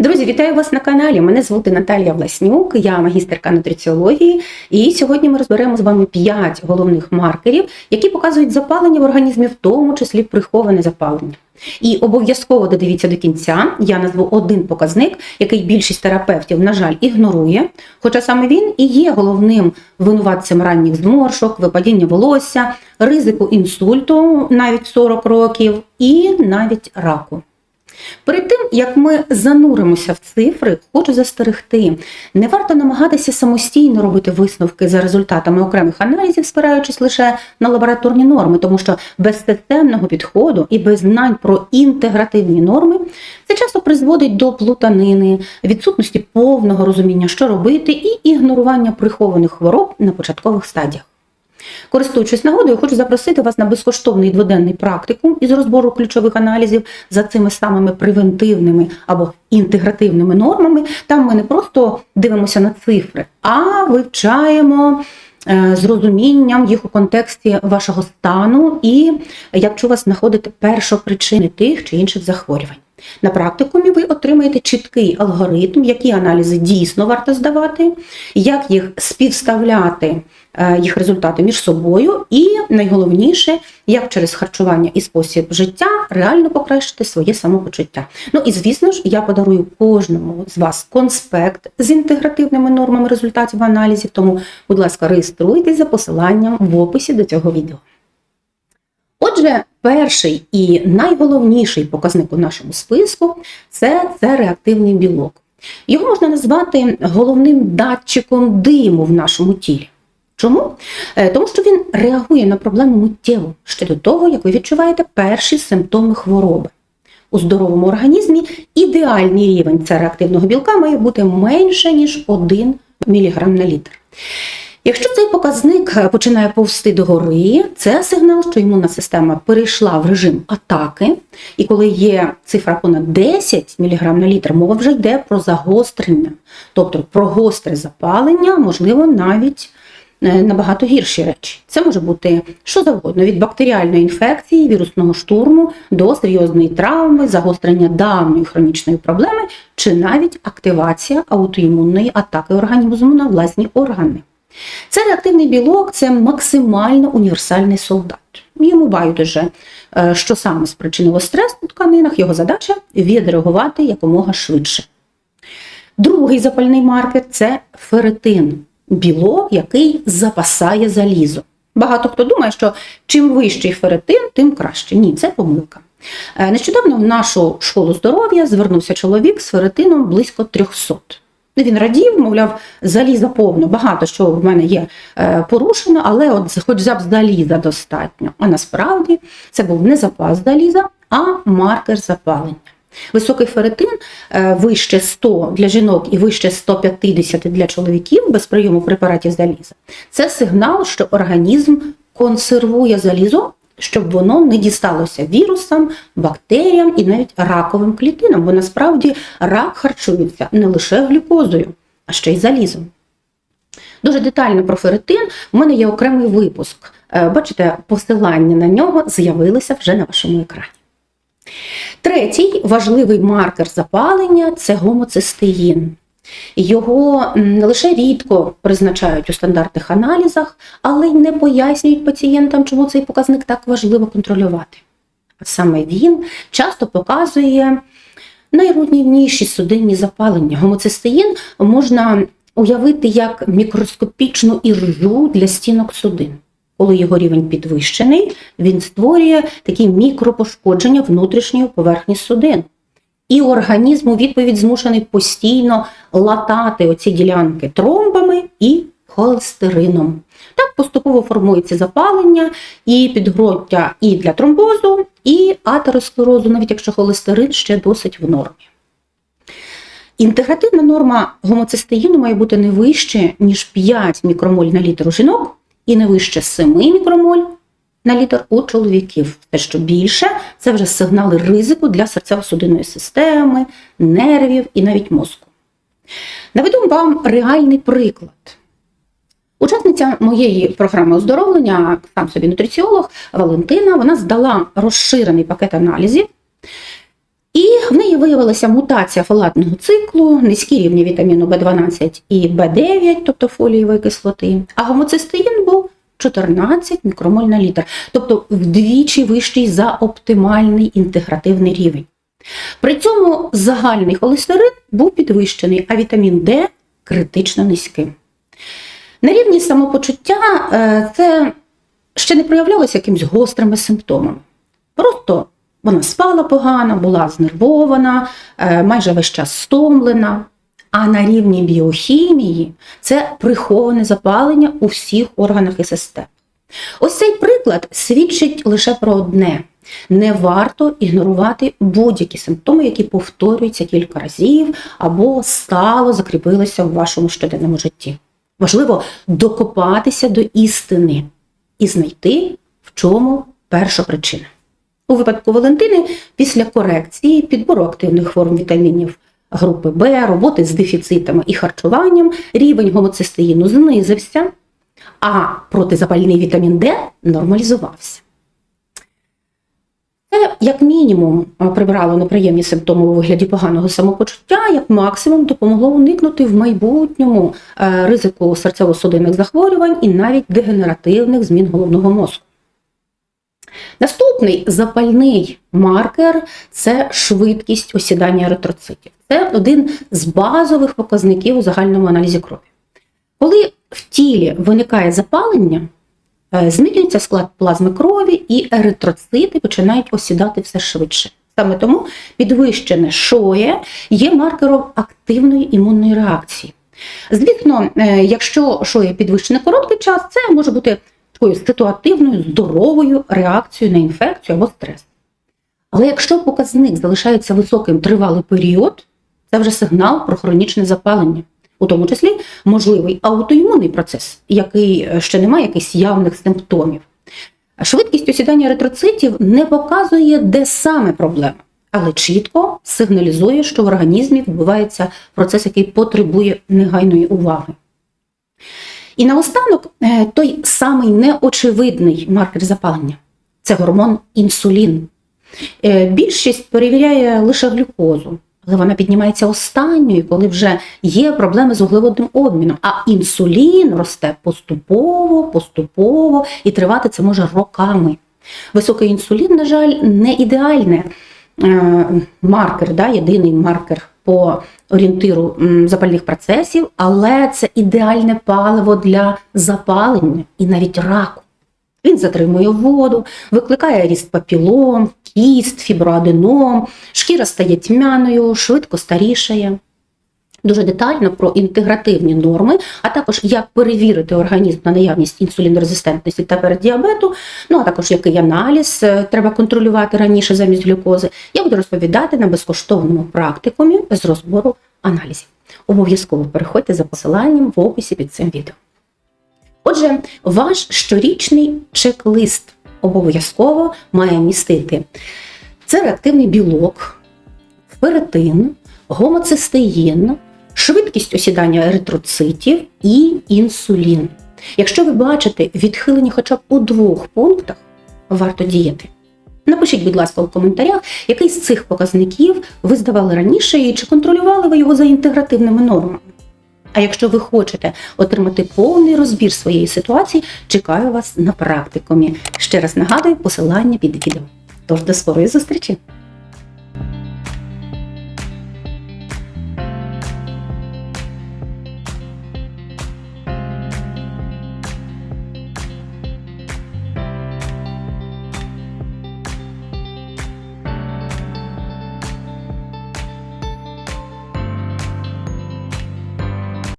Друзі, вітаю вас на каналі. Мене звати Наталія Власнюк, я магістерка нутриціології. І сьогодні ми розберемо з вами 5 головних маркерів, які показують запалення в організмі, в тому числі приховане запалення. І обов'язково додивіться до кінця. Я назву один показник, який більшість терапевтів, на жаль, ігнорує. Хоча саме він і є головним винуватцем ранніх зморшок, випадіння волосся, ризику інсульту навіть в 40 років, і навіть раку. Перед тим, як ми зануримося в цифри, хочу застерегти. Не варто намагатися самостійно робити висновки за результатами окремих аналізів, спираючись лише на лабораторні норми, тому що без системного підходу і без знань про інтегративні норми це часто призводить до плутанини, відсутності повного розуміння, що робити, і ігнорування прихованих хвороб на початкових стадіях. Користуючись нагодою, хочу запросити вас на безкоштовний дводенний практикум із розбору ключових аналізів за цими самими превентивними або інтегративними нормами. Там ми не просто дивимося на цифри, а вивчаємо. е, З розумінням їх у контексті вашого стану і якщо у вас знаходите першопричини тих чи інших захворювань. На практикумі ви отримаєте чіткий алгоритм, які аналізи дійсно варто здавати, як їх співставляти, е, їх результати між собою, і найголовніше, як через харчування і спосіб життя реально покращити своє самопочуття. Ну і звісно ж, я подарую кожному з вас конспект з інтегративними нормами результатів аналізів. Тому, будь ласка, реєструйтесь за посиланням в описі до цього відео. Отже, перший і найголовніший показник у нашому списку це, реактивний білок. Його можна назвати головним датчиком диму в нашому тілі. Чому? Е, Тому що він реагує на проблему миттєво ще до того, як ви відчуваєте перші симптоми хвороби. У здоровому організмі ідеальний рівень цього реактивного білка має бути менше, ніж 1 мг на літр. Якщо цей показник починає повсти догори, це сигнал, що імунна система перейшла в режим атаки, і коли є цифра понад 10 мг на літр, мова вже йде про загострення, тобто про гостре запалення, можливо, навіть е, набагато гірші речі. Це може бути що завгодно: від бактеріальної інфекції, вірусного штурму до серйозної травми, загострення давньої хронічної проблеми, чи навіть активація аутоімунної атаки організму на власні органи. Це реактивний білок це максимально універсальний солдат. Йому байдуже, е, що саме спричинило стрес у тканинах, його задача відреагувати якомога швидше. Другий запальний маркер це ферритин, білок, який запасає залізо. Багато хто думає, що чим вищий ферритин, тим краще. Ні, це помилка. Е, Нещодавно в нашу школу здоров'я звернувся чоловік з ферритином близько 300. Ну, Він радів, мовляв, заліза повно, багато що в мене є е, порушено, але от хоч б заліза достатньо. А насправді це був не запас заліза, а маркер запалення. Високий ферритин е, вище 100 для жінок і вище 150 для чоловіків без прийому препаратів заліза. Це сигнал, що організм консервує залізо, щоб воно не дісталося вірусам, бактеріям і навіть раковим клітинам, бо насправді рак харчується не лише глюкозою, а ще й залізом. Дуже детально про ферритин. У мене є окремий випуск. Е, Бачите, посилання на нього з'явилися вже на вашому екрані. Третій важливий маркер запалення це гомоцистеїн. Його не лише рідко призначають у стандартних аналізах, але й не пояснюють пацієнтам, чому цей показник так важливо контролювати. А саме він часто показує найруднівніші судинні запалення. Гомоцистеїн можна уявити як мікроскопічну іржу для стінок судин. Коли його рівень підвищений, він створює такі мікропошкодження внутрішньої поверхні судин. І організм у відповідь змушений постійно латати оці ділянки тромбами і холестерином. Так поступово формується запалення і підґрунтя і для тромбозу, і атеросклерозу, навіть якщо холестерин ще досить в нормі. Інтегративна норма гомоцистеїну має бути не вище, ніж 5 мікромоль на літр у жінок і не вище 7 мікромоль на літр у чоловіків. Те, що більше, це вже сигнали ризику для серцево-судинної системи, нервів і навіть мозку. Наведу вам реальний приклад. Учасниця моєї програми оздоровлення, сам собі нутриціолог Валентина, вона здала розширений пакет аналізів І в неї виявилася мутація фолатного циклу, низькі рівні вітаміну В12 і В9, тобто фолієвої кислоти, а гомоцистеїн був 14 мікромоль на літр, тобто вдвічі вищий за оптимальний інтегративний рівень. При цьому загальний холестерин був підвищений, а вітамін Д критично низьким. На рівні самопочуття е, це ще не проявлялося якимось гострими симптомами. Просто вона спала погано, була знервована, е, майже весь час стомлена. А на рівні біохімії це приховане запалення у всіх органах і систем. Ось цей приклад свідчить лише про одне: не варто ігнорувати будь-які симптоми, які повторюються кілька разів або стало закріпилися в вашому щоденному житті. Важливо докопатися до істини і знайти, в чому перша причина. У випадку Валентини після корекції підбору активних форм вітамінів групи Б, роботи з дефіцитами і харчуванням, рівень гомоцистеїну знизився, а протизапальний вітамін Д нормалізувався. Це, як мінімум, прибрало неприємні симптоми у вигляді поганого самопочуття, як максимум допомогло уникнути в майбутньому е, ризику серцево-судинних захворювань і навіть дегенеративних змін головного мозку. Наступний запальний маркер це швидкість осідання еритроцитів. Це один з базових показників у загальному аналізі крові. Коли в тілі виникає запалення, е, змінюється склад плазми крові, і еритроцити починають осідати все швидше. Саме тому підвищене шоє є маркером активної імунної реакції. Звісно, е, якщо шоє підвищене короткий час, це може бути такою ситуативною, здоровою реакцією на інфекцію або стрес. Але якщо показник залишається високим тривалий період, це вже сигнал про хронічне запалення, у тому числі можливий аутоімунний процес, який е, ще не має якихось явних симптомів. Швидкість осідання еритроцитів не показує, де саме проблема, але чітко сигналізує, що в організмі відбувається процес, який потребує негайної уваги. І наостанок е, той самий неочевидний маркер запалення це гормон інсулін. Е, Більшість перевіряє лише глюкозу, але вона піднімається останньою, коли вже є проблеми з вуглеводним обміном. А інсулін росте поступово, поступово і тривати це може роками. Високий інсулін, на жаль, не ідеальний е, маркер, да, єдиний маркер по орієнтиру запальних процесів, але це ідеальне паливо для запалення і навіть раку. Він затримує воду, викликає ріст папілом, кіст, фіброаденом, шкіра стає тьмяною, швидко старішає. Дуже детально про інтегративні норми, а також як перевірити організм на наявність інсулінорезистентності та переддіабету, ну а також який аналіз е, треба контролювати раніше замість глюкози, я буду розповідати на безкоштовному практикумі з розбору аналізів. Обов'язково переходьте за посиланням в описі під цим відео. Отже, ваш щорічний чек-лист обов'язково має містити це реактивний білок, ферритин, гомоцистеїн, швидкість осідання еритроцитів і інсулін. Якщо ви бачите відхилення хоча б у двох пунктах, варто діяти. Напишіть, будь ласка, у коментарях, який з цих показників ви здавали раніше і чи контролювали ви його за інтегративними нормами. А якщо ви хочете отримати повний розбір своєї ситуації, чекаю вас на практикумі. Ще раз нагадую посилання під відео. Тож до скорої зустрічі!